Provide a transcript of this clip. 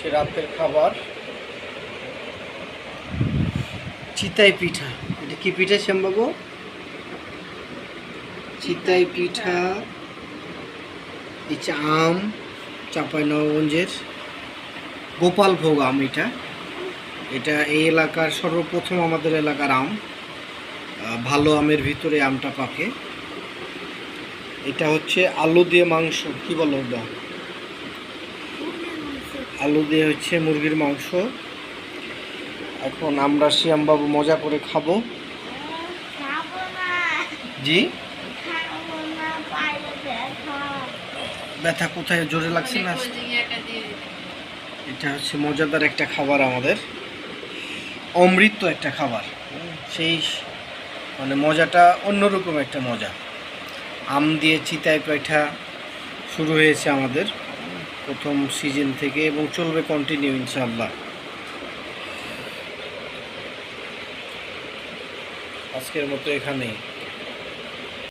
হচ্ছে রাতের খাবার। চিতাই পিঠা। এটা কি পিঠা শ্যামবাবু? চিতাই পিঠা যে আম, চাপাই নবগঞ্জের গোপাল ভোগ আম এটা। এটা এই এলাকার সর্বপ্রথম আমাদের এলাকার আম। ভালো আমের ভিতরে আমটা পাকে। এটা হচ্ছে আলু দিয়ে মাংস, কি বলো ওটা? আলু দিয়ে হচ্ছে মুরগির মাংস। এখন আমরা শ্যামবাবু মজা করে খাব। জি? ব্যথা কোথায়? জোরে লাগছে না? এটা হচ্ছে মজাদার একটা খাবার আমাদের। অমৃত একটা খাবার। সেই মানে মজাটা অন্যরকম একটা মজা। আম দিয়ে চিতায় পিঠা শুরু হয়েছে আমাদের। প্রথম সিজন থেকে এবং চলবে কন্টিনিউ ইনশাআল্লাহ। আজকের মতো এখানেই।